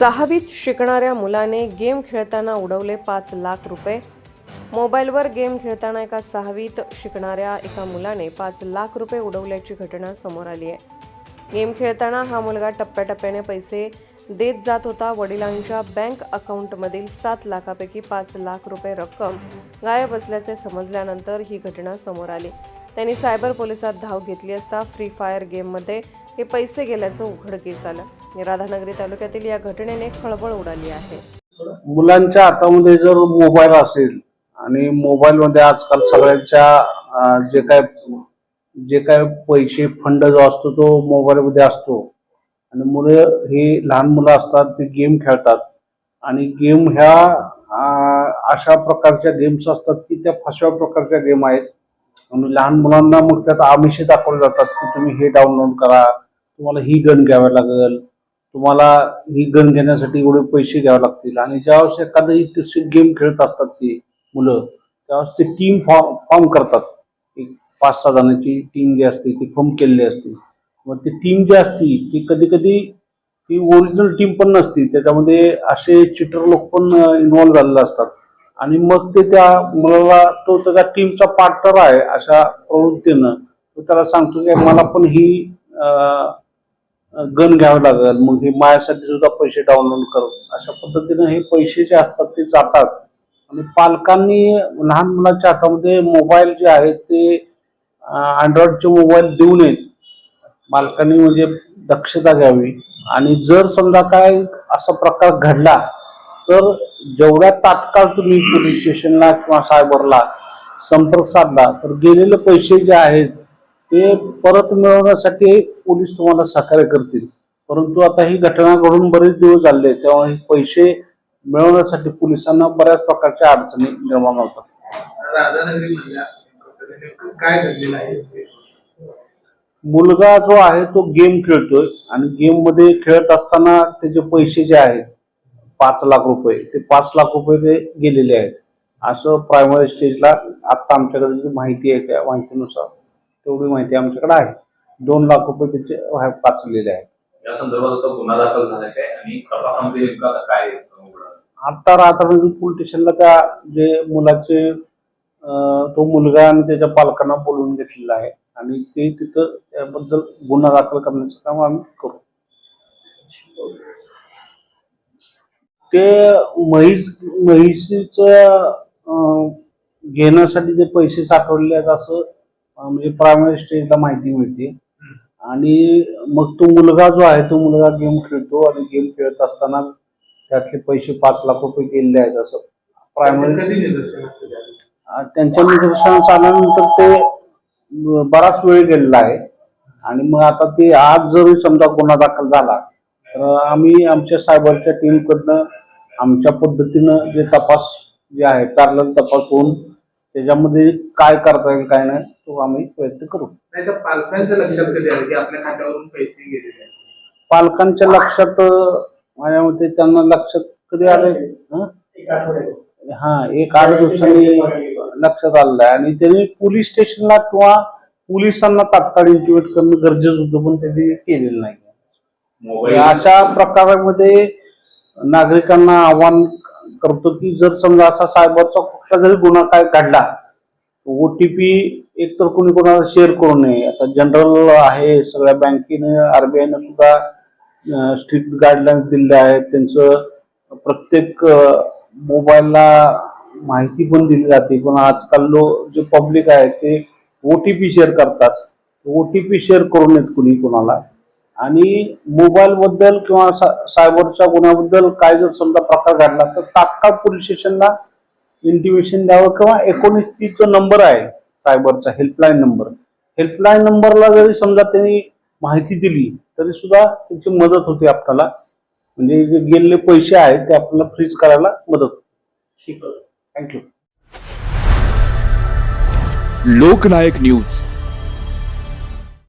सहावीत शिकणाऱ्या मुलाने गेम खेळताना उडवले पाच लाख रुपये. मोबाईलवर गेम खेळताना एका सहावीत शिकणाऱ्या एका मुलाने पाच लाख रुपये उडवल्याची घटना समोर आली आहे. गेम खेळताना हा मुलगा टप्प्याटप्प्याने पैसे देत जात होता. वडिलांच्या बँक अकाउंटमधील सात लाखापैकी पाच लाख रुपये रक्कम गायब असल्याचे समजल्यानंतर ही घटना समोर आली. त्यांनी सायबर पोलिसात धाव घेतली असता फ्री फायर गेममध्ये हे पैसे गेल्याचं उघडकीस आलं. राधानगरी तालुक्यातील या घटनेने खळबळ उडाली आहे. मुलांच्या हातामध्ये जर मोबाईल असेल आणि मोबाईलमध्ये आजकाल सगळ्यांच्या जे काय जे काय पैसे फंड जो असतो तो मोबाईलमध्ये असतो आणि मुलं हे लहान मुलं असतात ते गेम खेळतात. आणि गेम ह्या अशा प्रकारच्या गेम्स असतात की त्या फसव्या प्रकारच्या गेम आहेत. आणि लहान मुलांना मग त्यात आमिषे दाखवले जातात की तुम्ही हे डाउनलोड करा तुम्हाला ही गन घ्यावी लागेल तुम्हाला ही गन घेण्यासाठी एवढे पैसे घ्यावे लागतील. आणि ज्यावेळेस एखादी तशी गेम खेळत असतात ती मुलं त्यावेळेस ते टीम फॉर्म फॉर्म करतात. एक पाच सहा जणांची टीम जी असते ती फॉर्म केलेली असते. मग ती टीम जी असती ती कधी कधी ती ओरिजिनल टीम पण नसती. त्याच्यामध्ये असे चिटर लोक पण इन्व्हॉल्व झालेले असतात. आणि मग ते त्या मुलाला तो त्याचा टीमचा पार्टनर आहे अशा प्रवृत्तीनं तो त्याला सांगतो की मला पण ही गन घ्यावं लागेल. मग हे माझ्यासाठी सुद्धा पैसे डाउनलोड कर. अशा पद्धतीनं हे पैसे जे असतात ते जातात. आणि पालकांनी लहान मुलांच्या हातामध्ये मोबाईल जे आहेत ते अँड्रॉइडचे मोबाईल देऊ नयेत. मालकांनी म्हणजे दक्षता घ्यावी. आणि जर समजा काय असा प्रकार घडला तर जेवढ्या तात्काळ तुम्ही पोलीस स्टेशनला किंवा सायबरला संपर्क साधला तर गेलेले पैसे जे आहेत ते परत मिळवण्यासाठी पोलीस तुम्हाला सहकार्य करतील. परंतु आता ही घटना घडून बरेच दिवस झाले तेव्हा हे पैसे मिळवण्यासाठी पोलिसांना बऱ्याच प्रकारच्या अडचणी निर्माण होतात. काय घडलेलं आहे? मुलगा जो आहे तो गेम खेळतोय आणि गेममध्ये खेळत असताना त्याचे पैसे जे आहेत पाच लाख रुपये ते पाच लाख रुपये ते गेलेले आहेत. असं प्रायमरी स्टेजला आता आमच्याकडे जी माहिती आहे त्या माहितीनुसार तेवढी माहिती आमच्याकडे आहे. दोन लाख रुपये त्याचे वाचलेले आहेत. या संदर्भात आता गुन्हा दाखल झालाय काय? आणि तपासामध्ये नेमकं आता काय उघडलं? आता रात्रंजी पोलीस स्टेशनला त्या जे मुलाचे तो मुलगा आणि त्याच्या पालकांना बोलवून घेतलेला आहे. आणि ते तिथं त्याबद्दल गुन्हा दाखल करण्याचं काम आम्ही करू. ते म्हैस म्हैशीचं अं, घेण्यासाठी ते पैसे साठवलेले आहेत असं म्हणजे प्रायमरी स्टेजला माहिती मिळते. आणि मग तो मुलगा जो आहे तो मुलगा गेम खेळतो आणि गेम खेळत असताना त्यातले पैसे पाच लाख रुपये गेलेले आहेत असं. प्रायमरी? त्यांच्या निदर्शनास आल्यानंतर ते बराच वेळ गेलेला आहे. आणि मग आता ते आज जरी समजा गुन्हा दाखल झाला तर आम्ही आमच्या सायबरच्या टीमकडनं आमच्या पद्धतीनं जे तपास जे आहे पॅरल तपास होऊन त्याच्यामध्ये काय करता येईल काय नाही तो आम्ही प्रयत्न करू. नाही तर पालकांच्या लक्षात कधी आलं की आपल्या खात्यावरून पैसे गेलेले आहेत? पालकांच्या लक्षात अं, माझ्या मते त्यांना लक्षात कधी आले? हं? एक आठवडे हा एक आठ दिवसांनी लक्षात आलेलं आहे. आणि त्यांनी पोलीस स्टेशनला किंवा पोलिसांना तात्काळ इंटिमेट करणं गरजेचं होतं पण त्यांनी केलेलं नाही मोबाईल अशा प्रकारामध्ये नागरिकांना आव्हान करतो की जर समजा असा सायबरचा कुठला जरी गुन्हा काय घडला ओ टी पी एकतर कोणी कोणाला शेअर करू नये. आता जनरल आहे सगळ्या बँकेने आरबीआयनं सुद्धा स्ट्रिक्ट गाईडलाईन्स दिलेल्या आहेत. त्यांचं प्रत्येक मोबाईलला माहिती पण दिली जाते पण आजकाल लो जे पब्लिक आहे ते ओ टी पी शेअर करतात. ओ टी पी शेअर करू नयेत कुणी कोणाला. आणि मोबाईलबद्दल किंवा सा- सायबरच्या गुन्ह्याबद्दल काय जर समजा प्रकार घडला तर तात्काळ पोलीस स्टेशनला इंटिमेशन द्यावं किंवा एकोणीस तीस जो नंबर आहे सायबरचा हेल्पलाईन नंबर हेल्पलाईन नंबरला जरी समजा त्यांनी माहिती दिली तरी सुद्धा त्याची मदत होते आपल्याला. म्हणजे जे गेलेले पैसे आहेत ते आपल्याला फ्रीज करायला मदत होते. Thank you. Loknayak news.